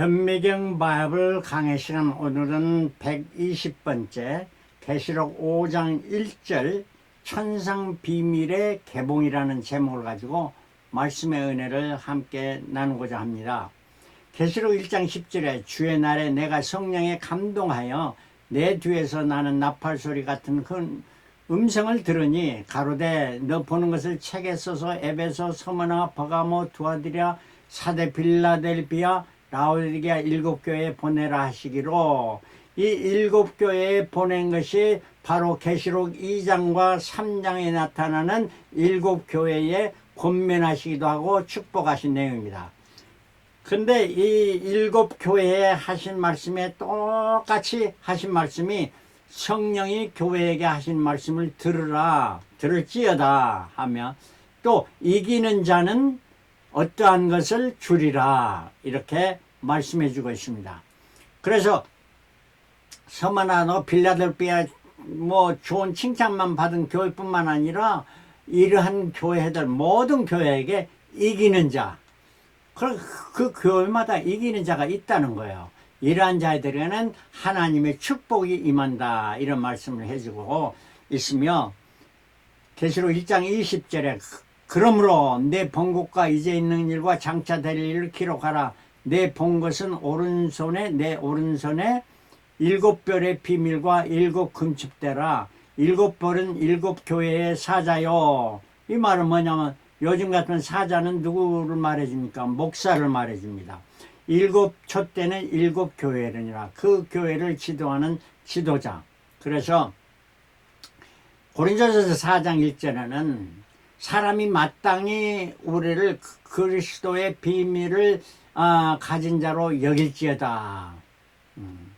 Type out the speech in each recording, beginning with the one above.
현미경 바이블 강의 시간 오늘은 120번째 계시록 5장 1절 천상 비밀의 개봉이라는 제목을 가지고 말씀의 은혜를 함께 나누고자 합니다. 계시록 1장 10절에 주의 날에 내가 성령에 감동하여 내 뒤에서 나는 나팔 소리 같은 큰 음성을 들으니 가로되 너 보는 것을 책에 써서 에베소 서머나 버가모 두아디랴 사대 빌라델비아 라오디게아 일곱 교회에 보내라 하시기로 이 일곱 교회에 보낸 것이 바로 계시록 2장과 3장에 나타나는 일곱 교회에 권면하시기도 하고 축복하신 내용입니다. 근데 이 일곱 교회에 하신 말씀에 똑같이 하신 말씀이 성령이 교회에게 하신 말씀을 들으라 들을지어다 하며 또 이기는 자는 어떠한 것을 주리라 이렇게 말씀해 주고 있습니다. 그래서 서머나노 빌라델비아 뭐 좋은 칭찬만 받은 교회뿐만 아니라 이러한 교회들 모든 교회에게 이기는 자, 그, 그 교회마다 이기는 자가 있다는 거예요. 이러한 자들에게는 하나님의 축복이 임한다 이런 말씀을 해주고 있으며 계시록 1장 20절에 그러므로 내 본 것과 이제 있는 일과 장차 될 일을 기록하라. 내 본 것은 오른손에 내 오른손에 일곱 별의 비밀과 일곱 금축대라. 일곱 별은 일곱 교회의 사자요. 이 말은 뭐냐면 요즘 같은 사자는 누구를 말해줍니까? 목사를 말해줍니다. 일곱 촛대는 일곱 교회라니라. 그 교회를 지도하는 지도자. 그래서 고린도전서 4장 1절에는 사람이 마땅히 우리를 그- 그리스도의 비밀을 아, 가진 자로 여길지어다. 음.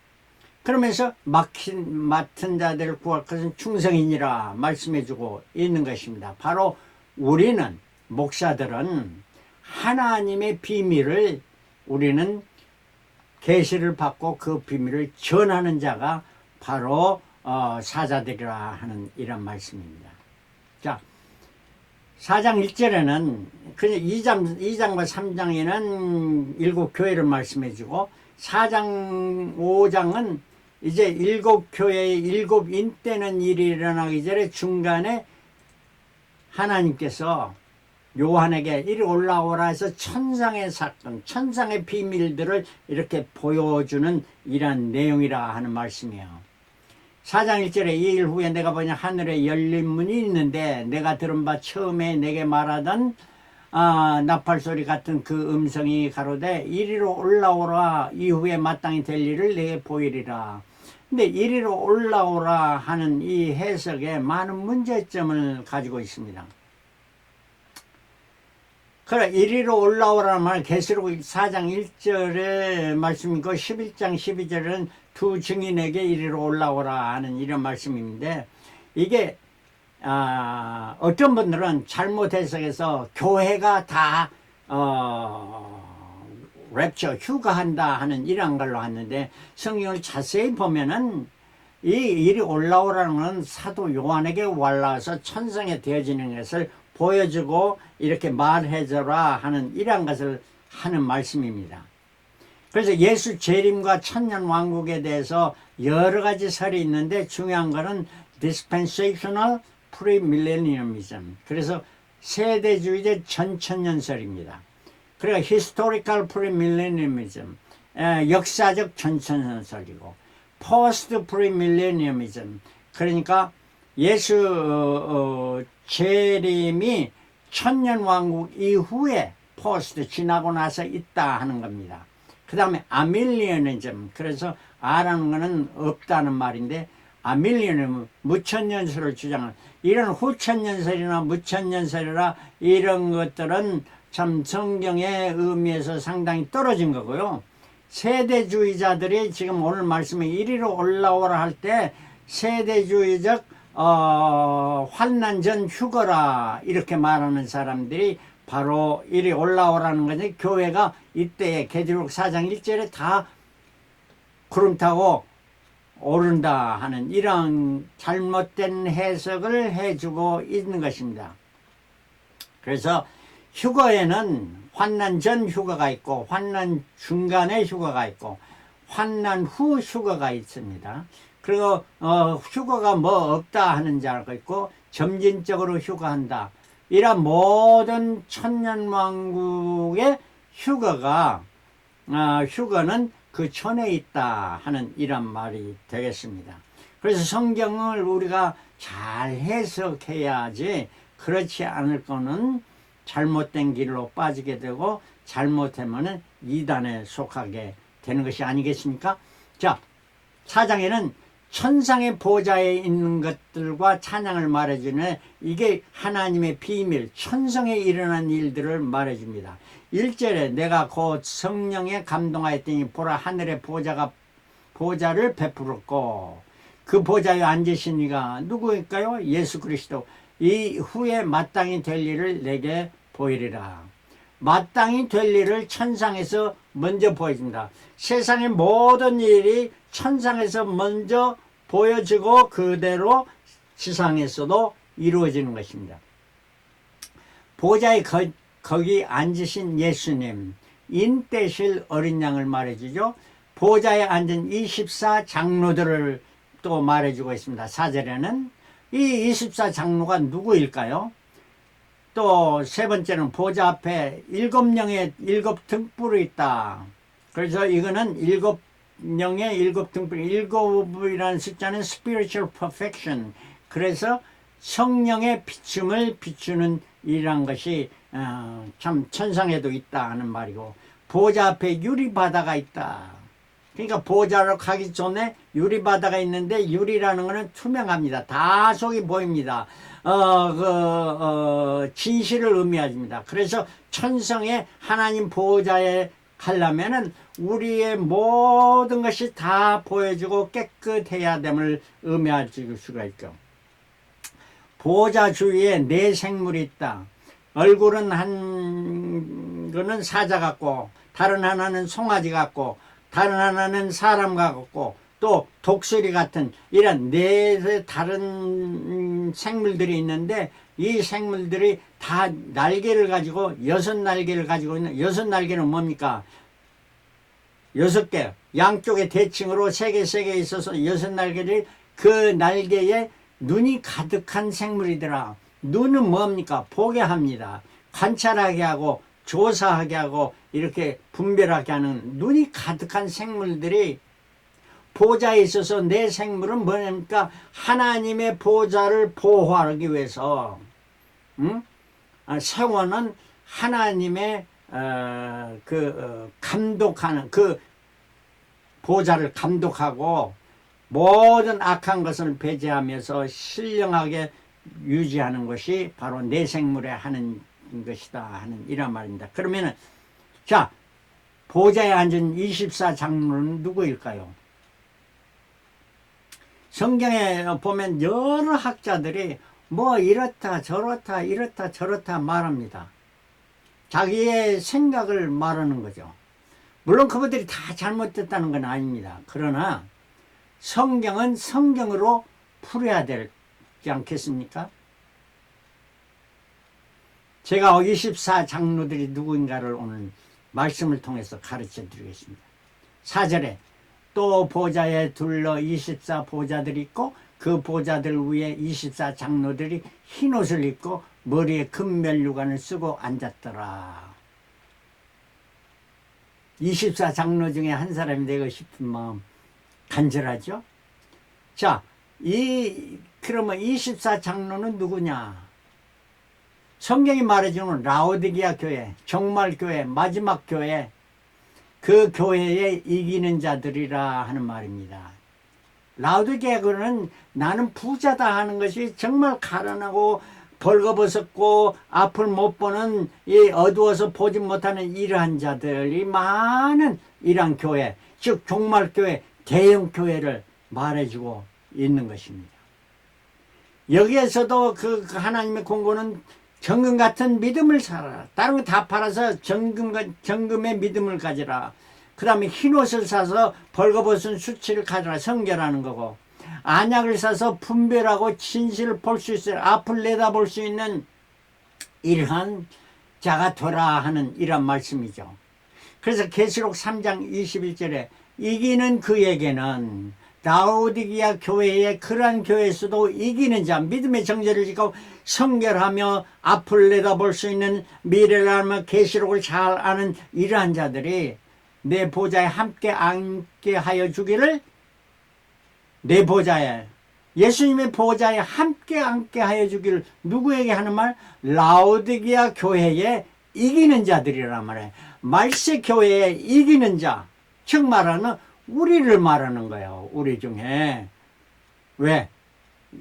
그러면서 막힌 맡은 자들을 구할 것은 충성이니라 말씀해주고 있는 것입니다. 바로 우리는 목사들은 하나님의 비밀을 우리는 계시를 받고 그 비밀을 전하는 자가 바로 어, 사자들이라 하는 이런 말씀입니다. 자, 4장 1절에는 그냥 2장, 2장과 3장에는 일곱 교회를 말씀해 주고 4장, 5장은 이제 일곱 교회의 일곱 인때는 일이 일어나기 전에 중간에 하나님께서 요한에게 이리 올라오라 해서 천상의 사건, 천상의 비밀들을 이렇게 보여주는 이러한 내용이라 하는 말씀이에요. 4장 1절에 이 일 후에 내가 보니 하늘에 열린 문이 있는데 내가 들은 바 처음에 내게 말하던 아, 나팔 소리 같은 그 음성이 가로되 이리로 올라오라 이후에 마땅히 될 일을 내게 보이리라. 근데 이리로 올라오라 하는 이 해석에 많은 문제점을 가지고 있습니다. 그래 이리로 올라오라는 말 계시록 4장 1절의 말씀이고 11장 12절은 두 증인에게 이리로 올라오라 하는 이런 말씀인데 이게 아, 어떤 분들은 잘못 해석해서 교회가 다 어, 랩처 휴가한다 하는 이런 걸로 하는데 성경을 자세히 보면은 이 일이 올라오라는 건 사도 요한에게 올라와서 천성에 되어지는 것을 보여주고 이렇게 말해줘라 하는 이러한 것을 하는 말씀입니다. 그래서 예수 재림과 천년 왕국에 대해서 여러 가지 설이 있는데 중요한 것은 dispensational premillennialism. 그래서 세대주의적 전천년설입니다. 그리고 historical premillennialism. 에, 역사적 전천년설이고 post premillennialism. 그러니까 예수 어, 어, 재림이 천년 왕국 이후에 포스트 지나고 나서 있다 하는 겁니다. 그 다음에 아밀리언이즘 그래서 아라는 것은 없다는 말인데 아밀리언은 무천년설을 주장하는 이런 후천년설이나 무천년설이라 이런 것들은 참 성경의 의미에서 상당히 떨어진 거고요. 세대주의자들이 지금 오늘 말씀에 이리로 올라오라 할 때 세대주의적 어, 환난 전 휴거라 이렇게 말하는 사람들이 바로 이리 올라오라는 거지 교회가 이때 계시록 4장 1절에 다 구름 타고 오른다 하는 이런 잘못된 해석을 해주고 있는 것입니다. 그래서 휴거에는 환난 전 휴가가 있고 환난 중간에 휴가가 있고 환난 후 휴가가 있습니다. 그리고 어, 휴가가 뭐 없다 하는 자가 있고 점진적으로 휴가한다. 이런 모든 천년왕국의 휴가가 아, 휴가는 그 천에 있다 하는 이런 말이 되겠습니다. 그래서 성경을 우리가 잘 해석해야지 그렇지 않을 거는 잘못된 길로 빠지게 되고 잘못하면은 이단에 속하게 되는 것이 아니겠습니까? 자, 사장에는 천상의 보좌에 있는 것들과 찬양을 말해주는 이게 하나님의 비밀, 천성에 일어난 일들을 말해줍니다. 1절에 내가 곧 성령에 감동하였더니 보라 하늘의 보좌가 보좌를 베풀었고 그 보좌에 앉으신 이가 누구일까요? 예수 그리스도. 이 후에 마땅히 될 일을 내게 보이리라. 마땅히 될 일을 천상에서 먼저 보여줍니다. 세상의 모든 일이 천상에서 먼저 보여지고 그대로 지상에서도 이루어지는 것입니다. 보좌에 거, 거기 앉으신 예수님, 인대실 어린 양을 말해주죠. 보좌에 앉은 24 장로들을 또 말해주고 있습니다. 사절에는 이 24 장로가 누구일까요? 또 세 번째는 보좌 앞에 일곱 명의 일곱 등불이 있다. 그래서 이거는 일곱 명의 일곱 등불, 일곱이라는 숫자는 spiritual perfection. 그래서 성령의 비춤을 비추는 이란 것이 어, 참 천상에도 있다 하는 말이고 보좌 앞에 유리 바다가 있다. 그러니까 보좌로 가기 전에 유리 바다가 있는데 유리라는 것은 투명합니다. 다 속이 보입니다. 어, 그, 어, 진실을 의미합니다. 그래서 천성에 하나님 보좌에 가려면은 우리의 모든 것이 다 보여주고 깨끗해야 됨을 의미할 수가 있죠. 보좌 주위에 네 생물이 있다. 얼굴은 한 거는 사자 같고 다른 하나는 송아지 같고 다른 하나는 사람 같고 또 독수리 같은 이런 네 다른 생물들이 있는데 이 생물들이 다 날개를 가지고 여섯 날개를 가지고 있는 여섯 날개는 뭡니까? 여섯 개 양쪽에 대칭으로 세 개 세 개 있어서 여섯 날개를 그 날개에 눈이 가득한 생물이더라. 눈은 뭡니까? 보게 합니다. 관찰하게 하고 조사하게 하고 이렇게 분별하게 하는 눈이 가득한 생물들이 보좌에 있어서 내 생물은 뭐냐니까 하나님의 보좌를 보호하기 위해서 응? 아, 세원은 하나님의 어, 그 어, 감독하는 그 보좌를 감독하고 모든 악한 것을 배제하면서 신령하게 유지하는 것이 바로 내 생물에 하는 것이다 하는 이런 말입니다. 그러면은 자 보좌에 앉은 24 장로는 누구일까요? 성경에 보면 여러 학자들이 뭐 이렇다 저렇다 이렇다 저렇다 말합니다. 자기의 생각을 말하는 거죠. 물론 그분들이 다 잘못됐다는 건 아닙니다. 그러나 성경은 성경으로 풀어야 되지 않겠습니까? 제가 24 장로들이 누구인가를 오늘 말씀을 통해서 가르쳐 드리겠습니다. 4절에 또 보좌에 둘러 24 보좌들이 있고 그 보좌들 위에 24 장로들이 흰 옷을 입고 머리에 금면류관을 쓰고 앉았더라. 24 장로 중에 한 사람이 되고 싶은 마음 간절하죠? 자, 이 그러면 24 장로는 누구냐? 성경이 말해주는 라오디기아 교회, 정말 교회, 마지막 교회, 그 교회에 이기는 자들이라 하는 말입니다. 라오디기아 교회는 나는 부자다 하는 것이 정말 가련하고 벌거벗었고 앞을 못 보는 이 어두워서 보지 못하는 이러한 자들이 많은 이러한 교회, 즉 종말교회, 대형교회를 말해주고 있는 것입니다. 여기에서도 그 하나님의 공고는 정금 같은 믿음을 살아라. 다른 거 다 팔아서 정금, 정금의 믿음을 가지라. 그 다음에 흰 옷을 사서 벌거벗은 수치를 가져라. 성결하는 거고. 안약을 사서 분별하고 진실을 볼 수 있어요. 앞을 내다볼 수 있는 이러한 자가 되라 하는 이런 말씀이죠. 그래서 계시록 3장 21절에 이기는 그에게는 라오디기아 교회의 그러한 교회에서도 이기는 자 믿음의 정죄를 지고 성결하며 앞을 내다볼 수 있는 미래를 알며 계시록을 잘 아는 이러한 자들이 내 보좌에 함께 앉게 하여 주기를 내 보좌에 예수님의 보좌에 함께 앉게 하여 주기를 누구에게 하는 말? 라오디기아 교회에 이기는 자들이란 말이에요. 말세 교회에 이기는 자, 즉 말하는 우리를 말하는 거예요. 우리 중에. 왜?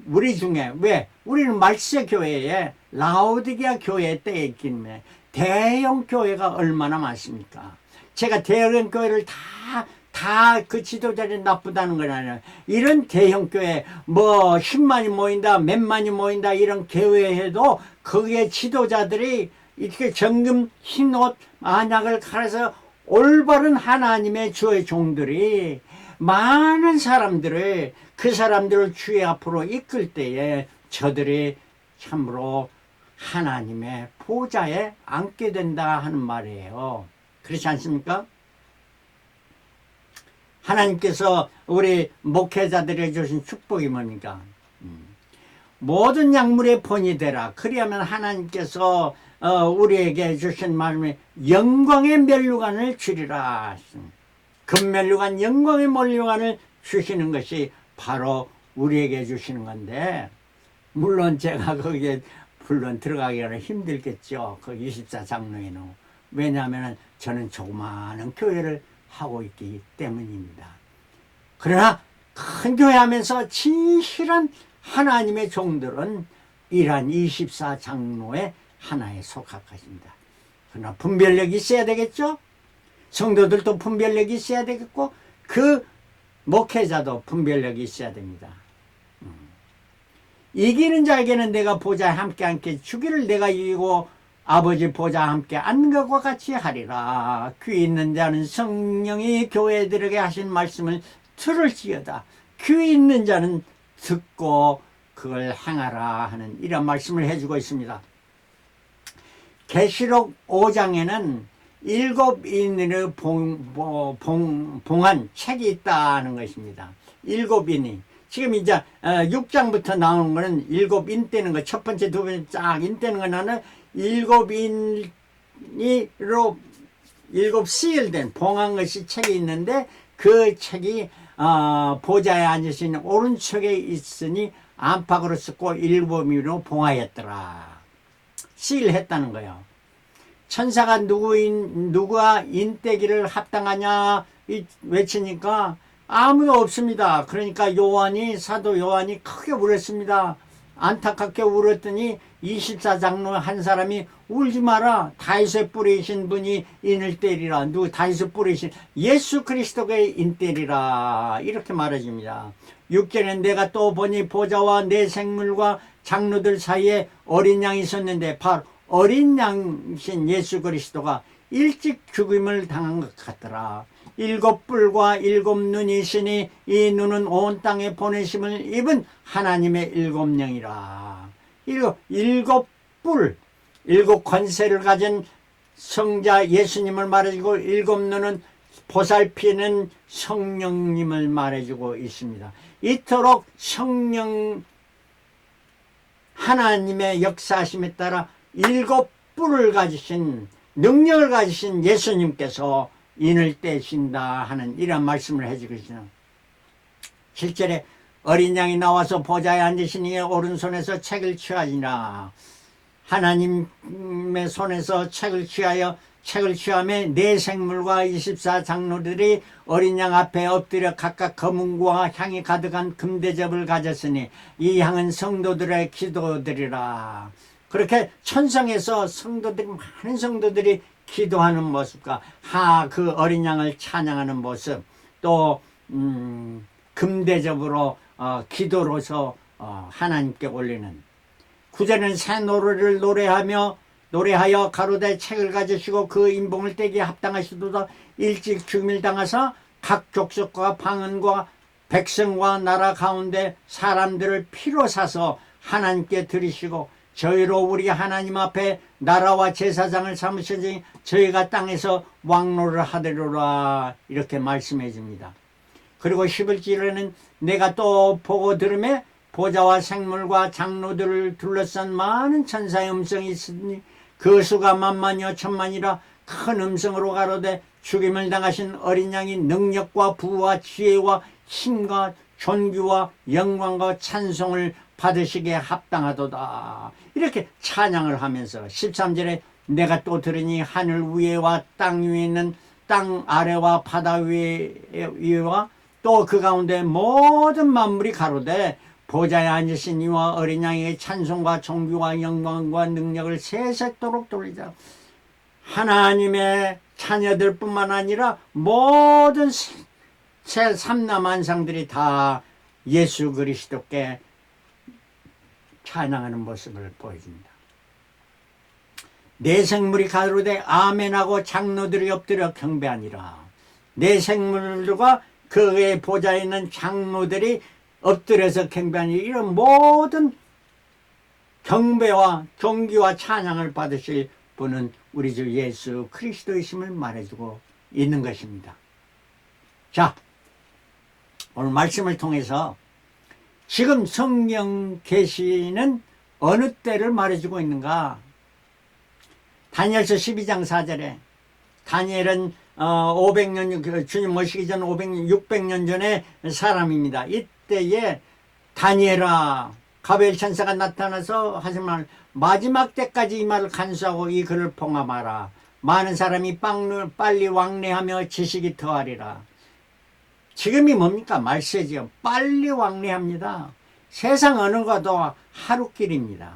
우리 중에 왜? 우리는 말세 교회에 라오디게아 교회 때에 해. 대형 교회가 얼마나 많습니까? 제가 대형 교회를 다 다 그 지도자들이 나쁘다는 건 아니에요. 이런 대형 교회 뭐 10만이 모인다, 몇만이 모인다 이런 교회에도 거기에 지도자들이 이렇게 정금 흰옷 안약을 갈아서 올바른 하나님의 주의 종들이 많은 사람들을 그 사람들을 주의 앞으로 이끌 때에 저들이 참으로 하나님의 보좌에 앉게 된다 하는 말이에요. 그렇지 않습니까? 하나님께서 우리 목회자들에게 주신 축복이 뭡니까? 음. 모든 약물의 본이 되라. 그리하면 하나님께서 어, 우리에게 주신 말씀이 영광의 멸류관을 주리라. 금멸류관 영광의 멸류관을 주시는 것이 바로 우리에게 주시는 건데 물론 제가 거기에 물론 들어가기는 힘들겠죠. 그 24장로에는. 왜냐하면 저는 조그마한 교회를 하고 있기 때문입니다. 그러나 큰 교회 하면서 진실한 하나님의 종들은 이러한 24장로의 하나에 속할 것입니다. 그러나 분별력이 있어야 되겠죠? 성도들도 분별력이 있어야 되겠고 그 목회자도 분별력이 있어야 됩니다. 음. 이기는 자에게는 내가 보좌에 함께 앉게 주기를 내가 이기고 아버지 보좌 함께 앉는 것과 같이 하리라. 귀 있는 자는 성령이 교회들에게 하신 말씀을 들을지어다. 귀 있는 자는 듣고 그걸 행하라 하는 이런 말씀을 해주고 있습니다. 계시록 5장에는 일곱 인을 봉, 봉, 봉한 책이 있다는 것입니다. 일곱 인이. 지금 이제 6장부터 나오는 거는 일곱 인 떼는 거, 첫 번째, 두 번째 쫙인 떼는 거 나는 일곱 인이로 일곱 시일된 봉한 것이 책이 있는데 그 책이 어, 보좌에 앉으신 오른쪽에 있으니 안팎으로 쓰고 일곱인으로 봉하였더라. 시일했다는 거예요. 천사가 누구인 누가 인대기를 합당하냐 외치니까 아무도 없습니다. 그러니까 요한이 사도 요한이 크게 울었습니다. 안타깝게 울었더니 24장로 한 사람이 울지 마라. 다윗의 뿌리신 분이 인을 때리라. 누구 다윗의 뿌리신 예수 그리스도의 인 때리라. 이렇게 말해줍니다. 6절에 내가 또 보니 보좌와 내 생물과 장로들 사이에 어린 양이 있었는데 바로 어린 양신 예수 그리스도가 일찍 죽임을 당한 것 같더라. 일곱 뿔과 일곱 눈이 있으니 이 눈은 온 땅에 보내심을 입은 하나님의 일곱 영이라. 일곱, 일곱 뿔, 일곱 권세를 가진 성자 예수님을 말해주고 일곱 눈은 보살피는 성령님을 말해주고 있습니다. 이토록 성령 하나님의 역사심에 따라 일곱 뿔을 가지신 능력을 가지신 예수님께서 인을 떼신다 하는 이런 말씀을 있어요. 실제로 어린 양이 나와서 보좌에 앉으시니 오른손에서 책을 취하지나 하나님의 손에서 책을 취하여 책을 취함에 네 생물과 24장로들이 어린 양 앞에 엎드려 각각 검은과 향이 가득한 금대접을 가졌으니 이 향은 성도들의 기도들이라 그렇게 천성에서 성도들이 많은 성도들이 기도하는 모습과 하 그 어린 양을 찬양하는 모습 또 음, 금대접으로 어, 기도로서 어, 하나님께 올리는. 구제는 새 노래를 노래하며 노래하여 가로대 책을 가지시고 그 인봉을 떼기에 합당하시도다. 일찍 죽임을 당하사 각 족속과 방언과 백성과 나라 가운데 사람들을 피로 사서 하나님께 드리시고 저희로 우리 하나님 앞에 나라와 제사장을 삼으시니 저희가 땅에서 왕노를 하되로라 이렇게 말씀해 줍니다. 그리고 11절에는 내가 또 보고 들음에 보좌와 생물과 장로들을 둘러싼 많은 천사의 음성이 있으니 그 수가 만만이요 천만이라 큰 음성으로 가로되 죽임을 당하신 어린 양이 능력과 부와 지혜와 힘과 존귀와 영광과 찬송을 받으시기에 합당하도다. 이렇게 찬양을 하면서 13절에 내가 또 들으니 하늘 위에와 땅 위에 있는 땅 아래와 바다 위에, 위에와 또 그 가운데 모든 만물이 가로되 보좌에 앉으신 이와 어린 양의 찬송과 존귀와 영광과 능력을 세세토록 돌리자. 하나님의 자녀들 뿐만 아니라 모든 새 삼남한상들이 다 예수 그리스도께 찬양하는 모습을 보여줍니다. 내 생물이 가로되 아멘하고 장로들이 엎드려 경배하니라. 내 생물들과 그의 보좌에 있는 장로들이 엎드려서 경배하니 이런 모든 경배와 존귀와 찬양을 받으실 분은 우리 주 예수 그리스도이심을 말해주고 있는 것입니다. 자, 오늘 말씀을 통해서 지금 성경 계시는 어느 때를 말해주고 있는가? 다니엘서 12장 4절에 다니엘은 어, 500년 그 주님 모시기 전 500년 600년 전의 사람입니다. 이때에 다니엘아 가벨 천사가 나타나서 하신 말 마지막 때까지 이 말을 간수하고 이 글을 봉함하라. 많은 사람이 빵, 빨리 왕래하며 지식이 더하리라. 지금이 뭡니까? 말세지요. 빨리 왕래합니다. 세상 어느 가도 하루길입니다.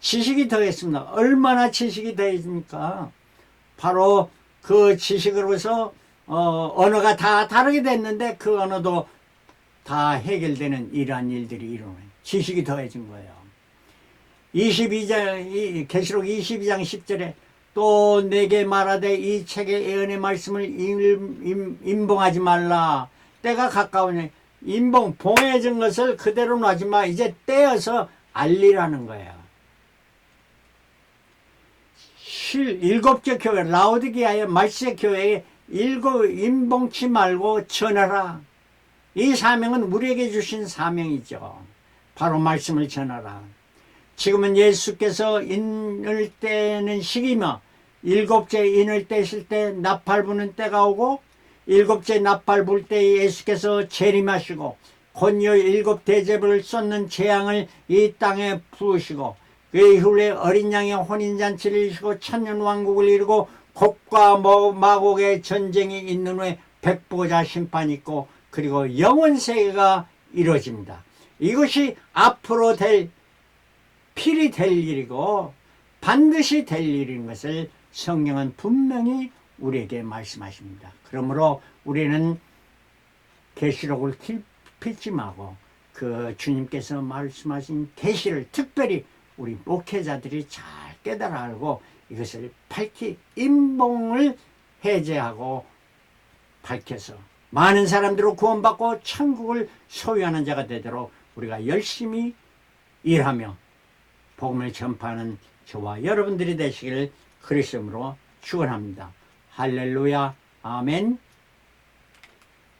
지식이 더했습니다. 얼마나 지식이 더했습니까? 바로 그 지식으로서 어, 언어가 다 다르게 됐는데 그 언어도 다 해결되는 이러한 일들이 일어나요. 지식이 더해진 거예요. 22장, 이 계시록 22장 10절에 또 내게 말하되 이 책의 예언의 말씀을 임봉하지 말라. 때가 가까우니 임봉, 봉해진 것을 그대로 놔지 마. 이제 떼어서 알리라는 거예요. 실, 일곱째 교회, 라오디게아의 말세 교회에 일곱 임봉치 말고 전하라. 이 사명은 우리에게 주신 사명이죠. 바로 말씀을 전하라. 지금은 예수께서 인을 떼는 시기며 일곱째 인을 떼실 때 나팔 부는 때가 오고 일곱째 나팔 불때 예수께서 재림하시고 곧요 일곱 대접을 쏟는 재앙을 이 땅에 부으시고 그 이후에 어린 양의 혼인잔치를 이루시고 천년왕국을 이루고 곡과 마곡의 전쟁이 있는 후에 백보자 심판이 있고 그리고 영원세계가 이루어집니다. 이것이 앞으로 될 필이 될 일이고 반드시 될 일인 것을 성경은 분명히 우리에게 말씀하십니다. 그러므로 우리는 계시록을 필지 말고 그 주님께서 말씀하신 계시를 특별히 우리 목회자들이 잘 깨달아 알고 이것을 밝히 임봉을 해제하고 밝혀서 많은 사람들로 구원받고 천국을 소유하는 자가 되도록 우리가 열심히 일하며 복음을 전파하는 저와 여러분들이 되시기를 그리스도로 축원합니다. 할렐루야. 아멘.